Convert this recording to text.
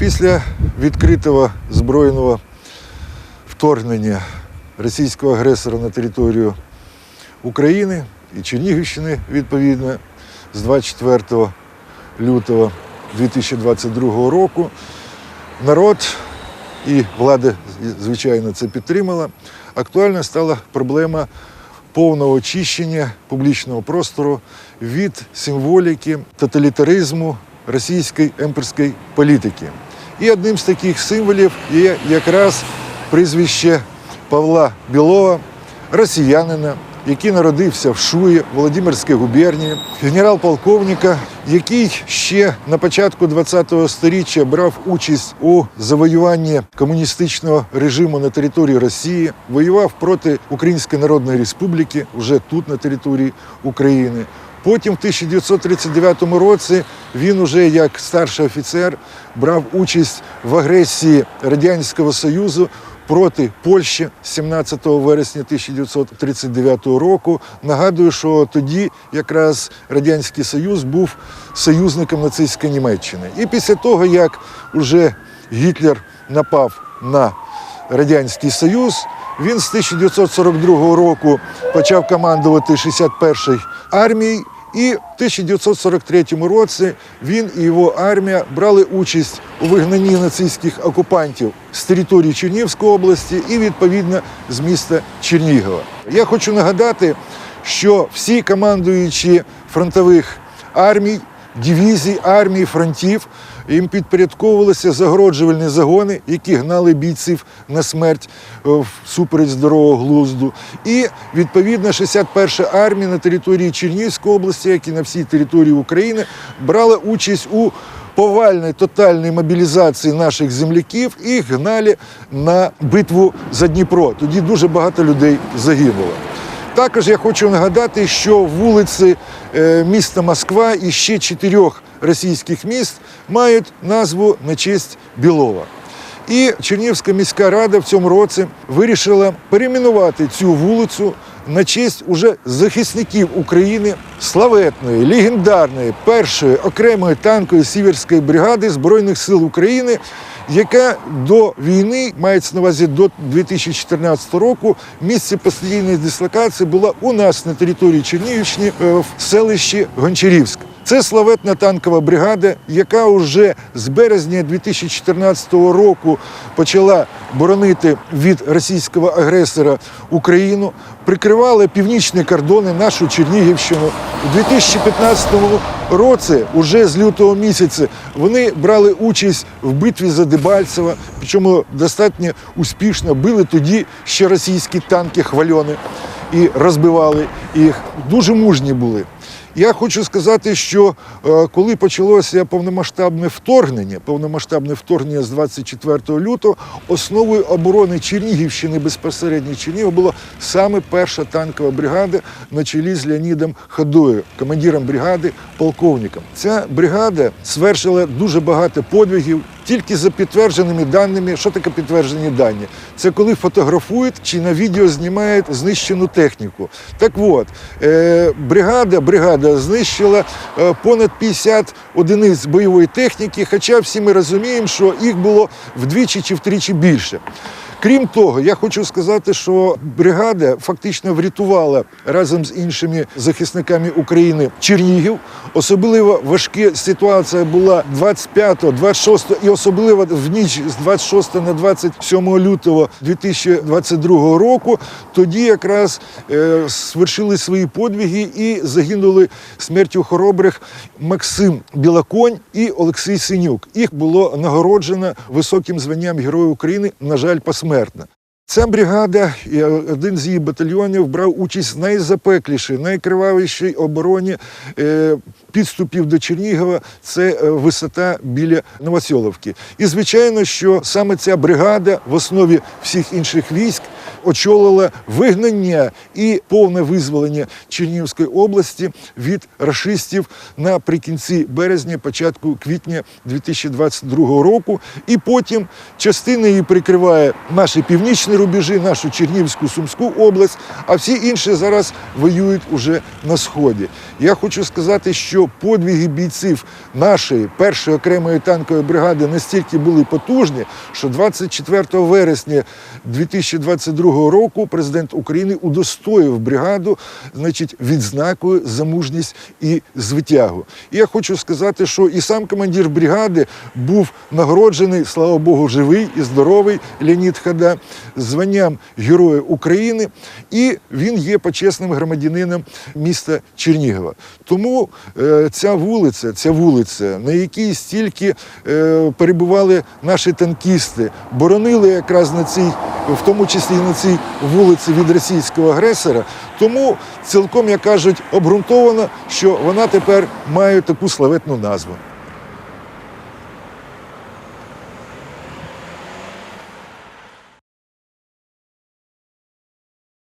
Після відкритого збройного вторгнення російського агресора на територію України і Чернігівщини, відповідно, з 24 лютого 2022 року, народ і влада, звичайно, це підтримала. Актуальна стала проблема повного очищення публічного простору від символіки тоталітаризму російської емперської політики. І одним з таких символів є якраз прізвище Павла Білова, росіянина, який народився в Шуї, Володимирській губернії, генерал-полковника, який ще на початку ХХ століття брав участь у завоюванні комуністичного режиму на території Росії, воював проти Української Народної Республіки, вже тут на території України. Потім в 1939 році він уже як старший офіцер брав участь в агресії Радянського Союзу проти Польщі 17 вересня 1939 року. Нагадую, що тоді якраз Радянський Союз був союзником нацистської Німеччини. І після того, як уже Гітлер напав на Радянський Союз, він з 1942 року почав командувати 61-й армією. І в 1943 році він і його армія брали участь у вигнанні нацистських окупантів з території Чернігівської області і відповідно з міста Чернігова. Я хочу нагадати, що всі командуючі фронтових армій, дивізій, армій, фронтів їм підпорядковувалися загороджувальні загони, які гнали бійців на смерть е, всупереч здорового глузду. І відповідно 61-ша армія на території Чернігівської області, як і на всій території України, брала участь у повальній тотальній мобілізації наших земляків і гнали на битву за Дніпро. Тоді дуже багато людей загинуло. Також я хочу нагадати, що вулиці е, міста Москва і ще чотирьох російських міст мають назву на честь Білова. І Чернігівська міська рада в цьому році вирішила перейменувати цю вулицю на честь уже захисників України славетної, легендарної першої окремої танкової сіверської бригади Збройних сил України, яка до війни, мається на увазі до 2014 року, місце постійної дислокації була у нас на території Чернігівщини е, в селищі Гончарівськ. Це славетна танкова бригада, яка вже з березня 2014 року почала боронити від російського агресора Україну, прикривала північні кордони, нашу Чернігівщину. У 2015 році, уже з лютого місяця, вони брали участь в битві за Дебальцево, причому достатньо успішно били тоді ще російські танки хвальони і розбивали їх. Дуже мужні були. Я хочу сказати, що е, коли почалося повномасштабне вторгнення, повномасштабне вторгнення з 24 лютого, основою оборони Чернігівщини безпосередньо Чернігова була саме перша танкова бригада на чолі з Леонідом Ходою, командиром бригади, полковником. Ця бригада свершила дуже багато подвигів. Тільки за підтвердженими даними, що таке підтверджені дані? Це коли фотографують чи на відео знімають знищену техніку. Так от, е, бригада, бригада знищила е, понад 50 одиниць бойової техніки, хоча всі ми розуміємо, що їх було вдвічі чи втричі більше. Крім того, я хочу сказати, що бригада фактично врятувала разом з іншими захисниками України Чернігів. Особливо важка ситуація була 25, 26 і особливо в ніч з 26 на 27 лютого 2022 року. Тоді якраз е, свершили свої подвиги і загинули смертю хоробрих Максим Білоконь і Олексій Синюк. Їх було нагороджено високим званням Героя України, на жаль, посмертно. Ця бригада і один з її батальйонів брав участь в найзапеклішій, найкривавішій обороні е, підступів до Чернігова. Це е, висота біля Новосьоловки. І звичайно, що саме ця бригада в основі всіх інших військ очолила вигнання і повне визволення Чернігівської області від рашистів наприкінці березня, початку квітня 2022 року. І потім частина її прикриває наші північні рубежі, нашу Чернігівську Сумську область, а всі інші зараз воюють уже на сході. Я хочу сказати, що подвиги бійців нашої першої окремої танкової бригади настільки були потужні, що 24 вересня 2022 року президент України удостоїв бригаду значить, відзнакою за мужність і звитягу. І я хочу сказати, що і сам командир бригади був нагороджений, слава Богу, живий і здоровий Леонід Хада, званням Героя України, і він є почесним громадянином міста Чернігова. Тому е, ця вулиця, ця вулиця, на якій стільки е, перебували наші танкісти, боронили якраз на цій, в тому числі і на цій вулиці від російського агресора. Тому цілком, як кажуть, обґрунтовано, що вона тепер має таку славетну назву.